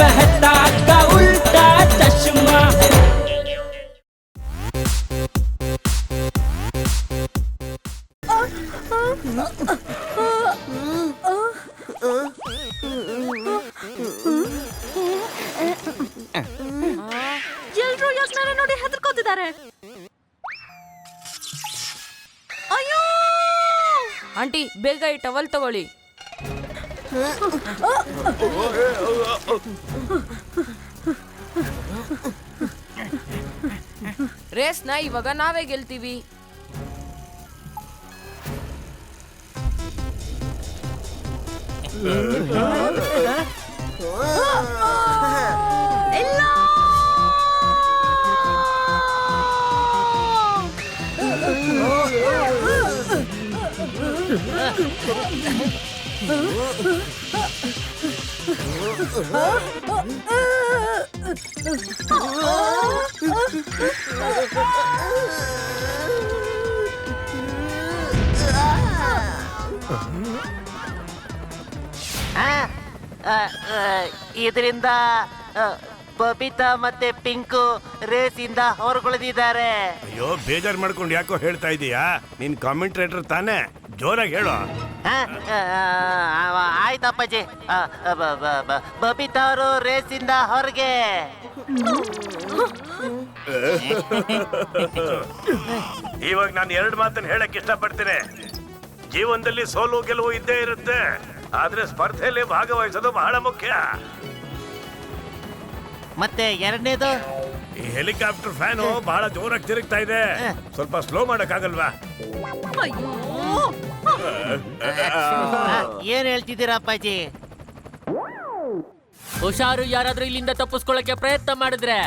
मेहता का उल्टा चश्मा ಎಲ್ರು ಯಾಕೆ ನನ್ನ ನೋಡಿ ಹೆದರ್ಕೋತಿದ್ದಾರೆ ಅಯ್ಯೋ ಆಂಟಿ ಬೇಗ ಈ ಟವಲ್ ತಗೊಳ್ಳಿ ರೇಸ್ನ ಇವಾಗ ನಾವೇ ಗೆಲ್ತೀವಿ ಇದರಿಂದ ಬಬಿತಾ ಮತ್ತೆ ಪಿಂಕು ರೇಸ್ ಇಂದ ಹೊರಗುಳಿದಿದ್ದಾರೆ. ಅಯ್ಯೋ, ಬೇಜಾರ್ ಮಾಡ್ಕೊಂಡು ಯಾಕೋ ಹೇಳ್ತಾ ಇದೀಯಾ? ನೀನ್ ಕಾಮೆಂಟ್ರೇಟರ್ ತಾನೇ. ಜೋರಾಗಿ ಹೇಳು. ಆಯ್ತಪ್ಪಾಜಿ ಆ, ಬ- ಬ- ಬ- ಬಬಿತಾ ಅವರು ರೇಸ್ ಹೊರಗೆ. ಇವಾಗ ನಾನು ಎರಡು ಮಾತನ್ನ ಹೇಳಕ್ ಇಷ್ಟಪಡ್ತೀನಿ. ಜೀವನದಲ್ಲಿ ಸೋಲು ಗೆಲುವು ಇದ್ದೇ ಇರುತ್ತೆ. ಆದ್ರೆ ಸ್ಪರ್ಧೆಯಲ್ಲಿ ಭಾಗವಹಿಸೋದು ಬಹಳ ಮುಖ್ಯ. ಮತ್ತೆ ಎರಡನೇದು? ಈ ಹೆಲಿಕಾಪ್ಟರ್ ಫ್ಯಾನು ಬಹಳ ಜೋರಾಗಿ ತಿರುಗ್ತಾ ಇದೆ. ಸ್ವಲ್ಪ ಸ್ಲೋ ಮಾಡಕ್ಕಾಗಲ್ವಾ? ಅಯ್ಯೋ. ಏನ್ ಹೇಳ್ತಿದ್ದೀರಾ ಅಪ್ಪಾಜಿ? ಹುಷಾರು ಯಾರಾದ್ರೂ ಇಲ್ಲಿಂದ ತಪ್ಪಿಸ್ಕೊಳ್ಳಕ್ಕೆ ಪ್ರಯತ್ನ ಮಾಡಿದ್ರೆ.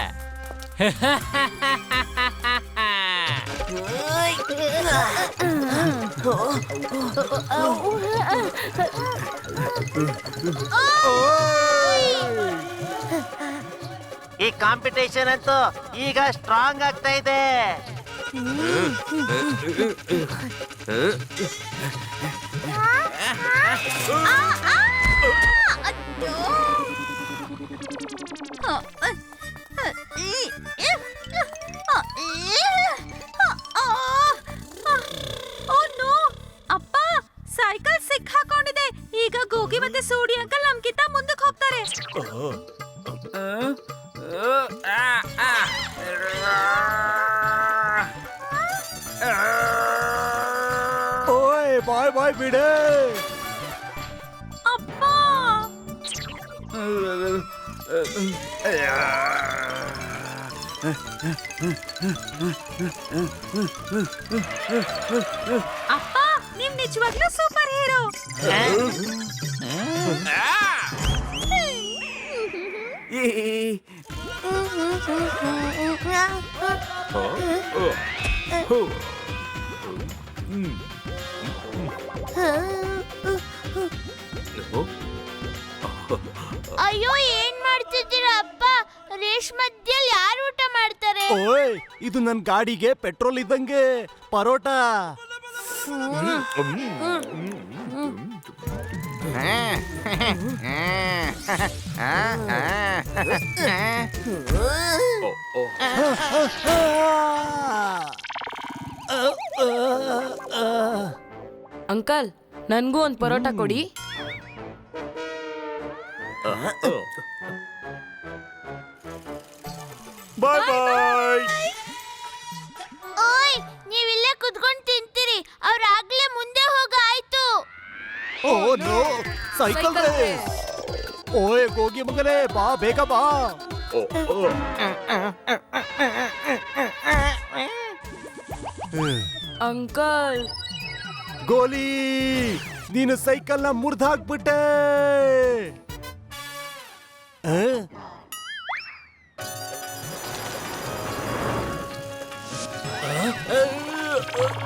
ಈ ಕಾಂಪಿಟೇಷನ್ ಅಂತೂ ಈಗ ಸ್ಟ್ರಾಂಗ್ ಆಗ್ತಾ ಇದೆ. ಸೈಕಲ್ ಸಿಕ್ಕಾಕೊಂಡಿದೆ ಈಗ ಗೋಗಿ ಮತ್ತೆ ಸೂಡಿ ಅಂಕಲ್ ನಮ್ಗಿಂತ ಮುಂದಕ್ಕೆ ಹೋಗ್ತಾರೆ ಬಿಡೆ. ಅಪ್ಪ! ಅಪ್ಪ ನೀವ್ ನಿಜವಾಗ್ಲೂ ಸೂಪರ್ ಹೀರೋ ಅಯ್ಯೋ ಏನ್ ಮಾಡ್ತಿದ್ದೀರಾ ಅಪ್ಪ? ರೇಷ್ ಮಧ್ಯದಲ್ಲಿ ಯಾರು ಊಟ ಮಾಡ್ತಾರೆ? ಓಯ್ ಇದು ನನ್ನ ಗಾಡಿಗೆ ಪೆಟ್ರೋಲ್ ಇದ್ದಂಗೆ ಪರೋಟ. ಅಂಕಲ್ ನನಗೂ ಒಂದು ಪರೋಟ ಕೊಡಿ. ಬಾಯ್ ಬಾಯ್ ಓಯ್ ನೀವಿಲ್ಲೇ ಕುತ್ಕೊಂಡು ತಿಂತೀರಿ. ಅವ್ರು ಆಗ್ಲೇ ಮುಂದೆ ಹೋಗ ಆಯ್ತು. Oh no cycle race. ಓಯ್ ಹೋಗಿ ಮಗನೇ ಬಾ ಬೇಗ ಬಾ. ಅಂಕಲ್. ಗೋಲಿ ನೀನು ಸೈಕಲ್ನ ಮುರಿದು ಹಾಕ್ಬಿಟ್ಟೆ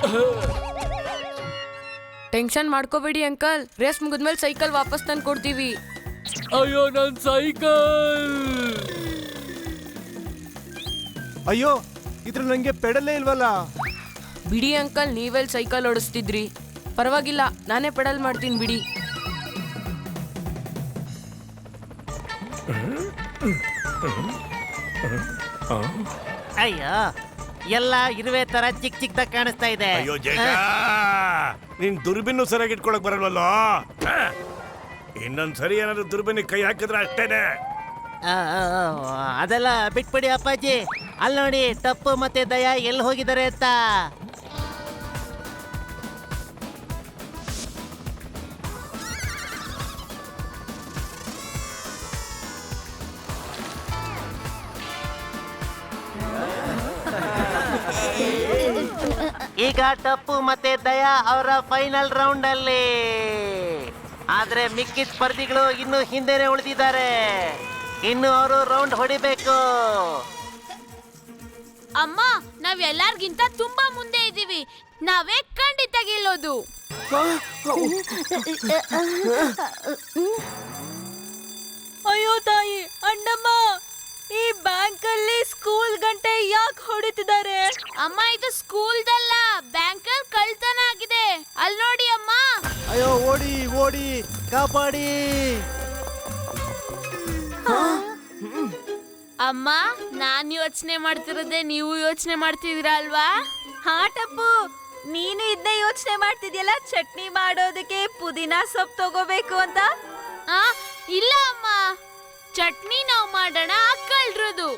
ಆ? ಟೆನ್ಷನ್ ಮಾಡ್ಕೋಬೇಡಿ ಅಂಕಲ್. ರೇಸ್ ಮುಗಿದ್ಮೇಲೆ ಸೈಕಲ್ ವಾಪಸ್ ತಂದು ಕೊಡ್ತೀವಿ ಅಯ್ಯೋ ನನ್ ಸೈಕಲ್! ಅಯ್ಯೋ ಇದ್ರ ನಂಗೆ ಪೆಡಲೇ ಇಲ್ವಲ್ಲ? ಬಿಡಿ ಅಂಕಲ್. ನೀವೆಲ್ಲಿ ಸೈಕಲ್ ಓಡಿಸ್ತಿದ್ರಿ. ಪರವಾಗಿಲ್ಲ ನಾನೇ ಪೆಡಲ್ ಮಾಡ್ತೀನಿ ಬಿಡಿ. ಅಯ್ಯೋ ಎಲ್ಲ ಇರುವೆ ತರ ಚಿಕ್ ಚಿಕ್ಕದಾಗ ಕಾಣಿಸ್ತಾ ಇದೆ. ಅಯ್ಯೋ ಜೇಜ ನೀನ್ ದುರ್ಬಿನ್ನು ಸರಿಯಾಗಿ ಇಟ್ಕೊಳಕ್ ಬರಲ್ವಲ್ಲ? ಇನ್ನೊಂದ್ಸರಿ ಇನ್ನೊಂದ್ ಸರಿ ಏನಾದ್ರು ದುರ್ಬಿನಿಗೆ ಕೈ ಹಾಕಿದ್ರೆ ಅಷ್ಟೇನೆ. ಆ, ಆ, ಆ, ಅದೆಲ್ಲ ಬಿಟ್ಬಿಡಿ ಅಪ್ಪಾಜಿ. ಅಲ್ಲಿ ನೋಡಿ ತಪ್ಪು ಮತ್ತೆ ದಯಾ ಎಲ್ಲಿ ಹೋಗಿದ್ದಾರೆ ಅಂತ. ಈಗ ಟಪ್ಪು ಮತ್ತೆ ದಯಾ ಅವರ ಫೈನಲ್ ರೌಂಡ್ ಅಲ್ಲಿ ಆದ್ರೆ ಮಿಕ್ಕಿ ಸ್ಪರ್ಧಿಗಳು ಇನ್ನು ಹಿಂದೆನೆ ಉಳಿದಿದ್ದಾರೆ. ಇನ್ನು ಅವರು ರೌಂಡ್ ಹೊಡಿಬೇಕು. ಅಮ್ಮ ನಾವ್ ಎಲ್ಲಾರ್ಗಿಂತ ತುಂಬಾ ಮುಂದೆ ಇದೀವಿ ನಾವೇ ಖಂಡಿತ ಗೆಲ್ಲೋದು ಅಯ್ಯೋ ತಾಯಿ, ಅಣ್ಣಮ್ಮ. ಈ ಬ್ಯಾಂಕ್ ಅಲ್ಲಿ ಸ್ಕೂಲ್ ಗಂಟೆ ಯಾಕೆ ಹೊಡಿತಿದ್ದಾರೆ? ಅಮ್ಮ ಇದು ಸ್ಕೂಲ್ದಲ್ಲ ಬ್ಯಾಂಕಲ್ ಕಳ್ತನ ಆಗಿದೆ. ಅಲ್ಲಿ ನೋಡಿ ಅಮ್ಮ. ಅಯ್ಯೋ ಓಡಿ ಓಡಿ ಕಾಪಾಡಿ. ಅಮ್ಮ ನಾನ್ ಯೋಚನೆ ಮಾಡ್ತಿರೋದೇ ನೀವು ಯೋಚನೆ ಮಾಡ್ತಿದ್ದೀರಾ ಅಲ್ವಾ? ಹಾ ಟಪ್ಪು. ನೀನು ಇದನ್ನೇ ಯೋಚನೆ ಮಾಡ್ತಿದ್ಯಲ್ಲ? ಚಟ್ನಿ ಮಾಡೋದಕ್ಕೆ ಪುದೀನಾ ಸೊಪ್ಪು ತಗೋಬೇಕು ಅಂತ? ಆ ಇಲ್ಲ ಅಮ್ಮ. ಚಟ್ನಿ ನಾವು ಮಾಡೋಣ ಕಳ್ರದು.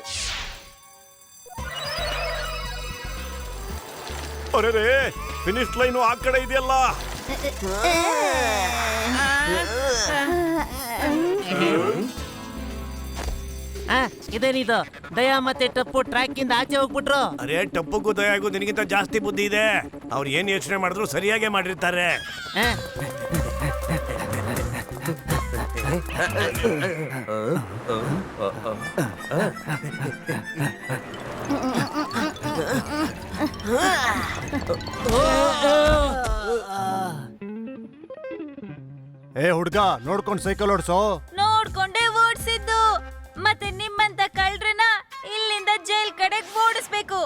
ಅರೆ ಅರೇ ಫಿನಿಶ್ ಲೈನು ಆ ಕಡೆ ಇದೆಯಲ್ಲ? ಆ, ಇದೇನಿದು? ದಯಾ ಮತ್ತೆ ಟಪ್ಪು ಟ್ರ್ಯಾಕ್ ಇಂದ ಆಚೆ ಹೋಗ್ಬಿಟ್ರು? ಅರೆ ಟಪ್ಪಕ್ಕೂ ದಯಾಗೂ ನಿನಗಿಂತ ಜಾಸ್ತಿ ಬುದ್ಧಿ ಇದೆ. ಅವ್ರು ಏನ್ ಯೋಚನೆ ಮಾಡಿದ್ರು ಸರಿಯಾಗೇ ಮಾಡಿರ್ತಾರೆ. ಆ, ಏ ಹುಡ್ಗ ನೋಡ್ಕೊಂಡ್ ಸೈಕಲ್ ಓಡ್ಸೋ? ನೋಡ್ಕೊಂಡೇ ಓಡಿಸಿದ್ದು. ಮತ್ತೆ ನಿಮ್ಮಂತ ಕಳ್ರನ್ನ ಇಲ್ಲಿಂದ ಜೈಲ್ ಕಡೆ ಓಡಿಸ್ಬೇಕು.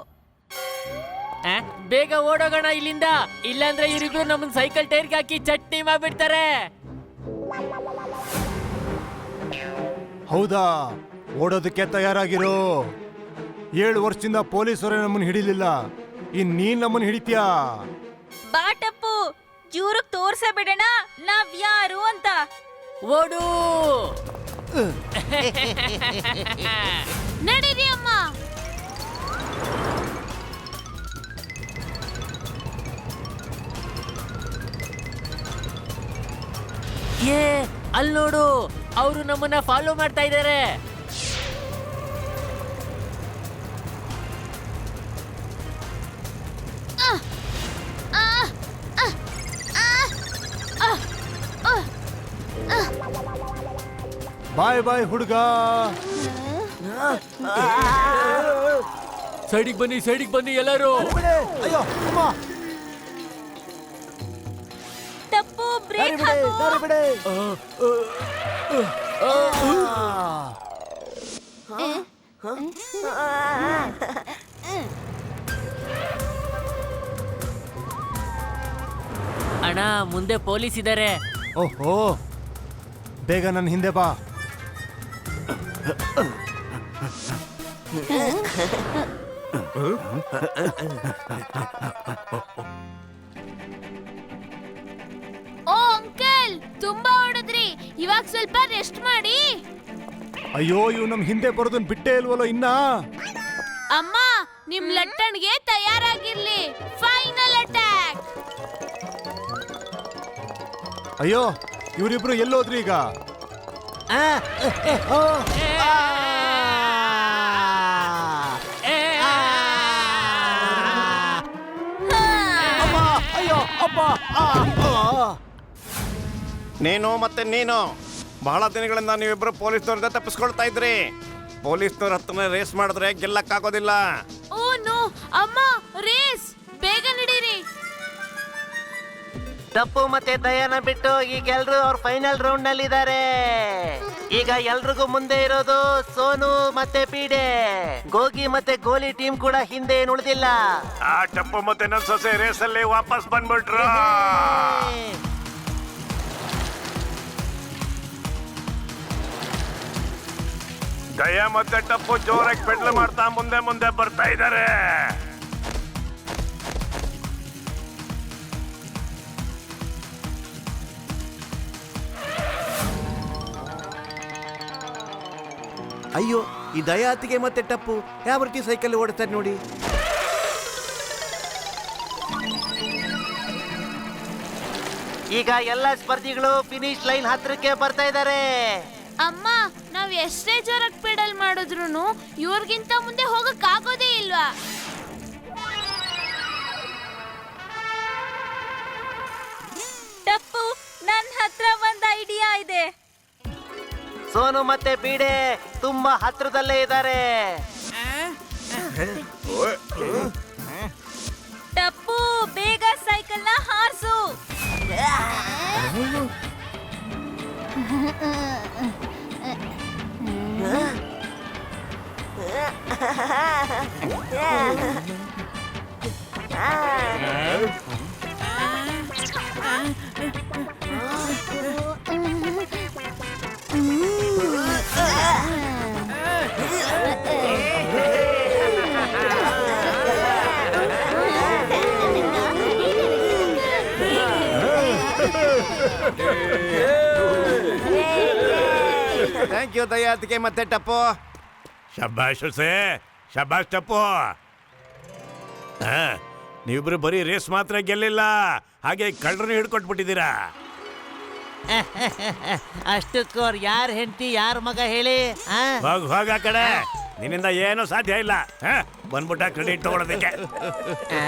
ಆ, ಬೇಗ ಓಡೋಗೋಣ ಇಲ್ಲಿಂದ. ಇಲ್ಲಾಂದ್ರೆ ಇವರಿಬ್ರು ನಮ್ಮ ಸೈಕಲ್ ಟೈರ್ಗೆ ಹಾಕಿ ಚಟ್ನಿ ಮಾಡ್ಬಿಡ್ತಾರೆ. ಹೌದಾ? ಓಡೋದಕ್ಕೆ ತಯಾರಾಗಿರೋ. ಏಳು ವರ್ಷದಿಂದ ಪೊಲೀಸರೇ ನಮ್ಮನ್ನ ಹಿಡಿಲಿಲ್ಲ. ಇನ್ ನೀನ್ ನಮ್ಮನ್ನ ಹಿಡಿತೀಯಾ? ಬಾಟಪ್ಪು ಇವ್ರಿಗೆ ತೋರ್ಸ ಬಿಡೋಣ. ನಾವ್ ಯಾರು ಅಂತ. ಓಡು. ನಡೀರಿ ಅಮ್ಮ. ಏ ಅಲ್ಲಿ ನೋಡು. ಅವರು ನಮ್ಮನ್ನ ಫಾಲೋ ಮಾಡ್ತಾ ಇದ್ದಾರೆ ಬಾಯ್ ಬಾಯ್ ಹುಡುಗ. ಸೈಡಿಗೆ ಬನ್ನಿ ಸೈಡಿಗೆ ಬನ್ನಿ ಎಲ್ಲರೂ. ಅಯ್ಯೋ ಅಮ್ಮ. ತಪ್ಪು ಬ್ರೇಕ್ ಹಾಕು. ದಾರಿ ಬಿಡೆ ಅಣ್ಣ ಮುಂದೆ ಪೊಲೀಸ್ ಇದ್ದಾರೆ ಓಹೋ ಬೇಗ ನನ್ನ ಹಿಂದೆ ಬಾ. ಓ ಅಂಕಲ್ ತುಂಬಾ ಹೊಡೆದ್ರಿ. ಇವಾಗ ಸ್ವಲ್ಪ ರೆಸ್ಟ್ ಮಾಡಿ ಅಯ್ಯೋ ಇವ್ ನಮ್ ಹಿಂದೆ ಬರೋದನ್ ಬಿಟ್ಟೇ ಇಲ್ವಲ್ಲೋ ಇನ್ನ ಅಮ್ಮ ನಿಮ್ ಲಟ್ಟಣ್ಗೆ ತಯಾರಾಗಿರ್ಲಿ ಫೈನಲ್ ಅಟ್ಯಾಕ್ ಅಯ್ಯೋ ಇವರಿಬ್ರು ಎಲ್ಲೋದ್ರಿ ಈಗ. ಅಯ್ಯೋ ಅಪ್ಪ ಆ. ನೀನು ಮತ್ತೆ ನೀನು. ಬಹಳ ದಿನಗಳಿಂದ ನೀವಿಬ್ರು ಪೊಲೀಸ್ನವ್ರಿಂದ ತಪ್ಪಿಸ್ಕೊಳ್ತಾ ಇದ್ರಿ. ಪೊಲೀಸ್ನವ್ರ ಹತ್ರನೇ ರೇಸ್ ಮಾಡಿದ್ರೆ ಗೆಲ್ಲಕ್ಕಾಗೋದಿಲ್ಲ. ಓ ನೋ ಅಮ್ಮ ರೇಸ್! ಬೇಗ ನಡೀರಿ. ಟಪ್ಪು ಮತ್ತೆ ದಯಾನ ಬಿಟ್ಟು ಈಗ ಎಲ್ರು ಅವ್ರ ಫೈನಲ್ ರೌಂಡ್ನಲ್ಲಿ ಇದ್ದಾರೆ ಈಗ ಎಲ್ರಿಗೂ ಮುಂದೆ ಇರೋದು ಸೋನು ಮತ್ತೆ ಪೀಡೆ. ಗೋಗಿ ಮತ್ತೆ ಗೋಲಿ ಟೀಮ್ ಕೂಡ ಹಿಂದೆ ಏನು ಉಳಿದಿಲ್ಲ. ಆ ಟಪ್ಪು ಮತ್ತೆ ನನ್ನ ಸೊಸೆ ರೇಸಲ್ಲಿ ವಾಪಸ್ ಬಂದ್ಬಿಟ್ರು. ದಯ ಮತ್ತೆ ಟಪ್ಪು ಜೋರಾಗಿ ಪೆಡ್ಲ್ ಮಾಡ್ತಾ ಮುಂದೆ ಮುಂದೆ ಬರ್ತಾ ಇದ್ದಾರೆ. ಅಯ್ಯೋ ಈ ದಯಾತಿಗೆ ಮತ್ತೆ ಟಪ್ಪು ಯಾವ ರೀತಿ ಸೈಕಲ್ ಓಡಿಸ್ತಾರೆ ನೋಡಿ. ಈಗ ಎಲ್ಲ ಸ್ಪರ್ಧಿಗಳು ಫಿನಿಶ್ ಲೈನ್ ಹತ್ತಿರಕ್ಕೆ ಬರ್ತಾ ಇದ್ದಾರೆ. ಅಮ್ಮ ನಾವ್ ಎಷ್ಟೇ ಜೋರಾಗಿ ಪೆಡಲ್ ಮಾಡಿದ್ರು ಇವ್ರಿಗಿಂತ ಮುಂದೆ ಹೋಗಕ್ ಆಗೋದೇ ಇಲ್ವಾ? ಟಪ್ಪು ನನ್ನ ಹತ್ರ ಒಂದ್ ಐಡಿಯಾ ಇದೆ. ಸೋನು ಮತ್ತೆ ಬೀಡೆ ತುಂಬಾ ಹತ್ರದಲ್ಲೇ ಇದ್ದಾರೆ. ಟಪ್ಪು ಬೇಗ ಸೈಕಲ್ನ ಹಾರಿಸು. Yeah. Ah. ಥ್ಯಾಂಕ್ ಯು ದಯಾತಿಗೆ ಮತ್ತೆ ಟಪ್ಪು. ಶಬ್ಬಾಶ್ ಹುಸೆ ಶಬ್ಬಾಶ್ ಟಪ್ಪು. ಹಾ ನೀವಿಬ್ರು ಬರೀ ರೇಸ್ ಮಾತ್ರ ಗೆಲ್ಲಿಲ್ಲ ಹಾಗೆ ಕಳ್ಳರನ್ನು ಹಿಡ್ಕೊಟ್ಬಿಟ್ಟಿದ್ದೀರಾ? ಅಷ್ಟಕ್ಕೋರ್ ಯಾರ್ ಹೆಂಡತಿ ಯಾರ ಮಗ ಹೇಳಿ ಆ? ಹೋಗ್ ಹೋಗ ಆ ಕಡೆ. ನಿನ್ನಿಂದ ಏನು ಸಾಧ್ಯ ಇಲ್ಲ. ಹಾ ಬಂದ್ಬಿಟ್ಟ ಕ್ರೆಡಿಟ್ ತಗೊಳೋದಕ್ಕೆ. ಆ.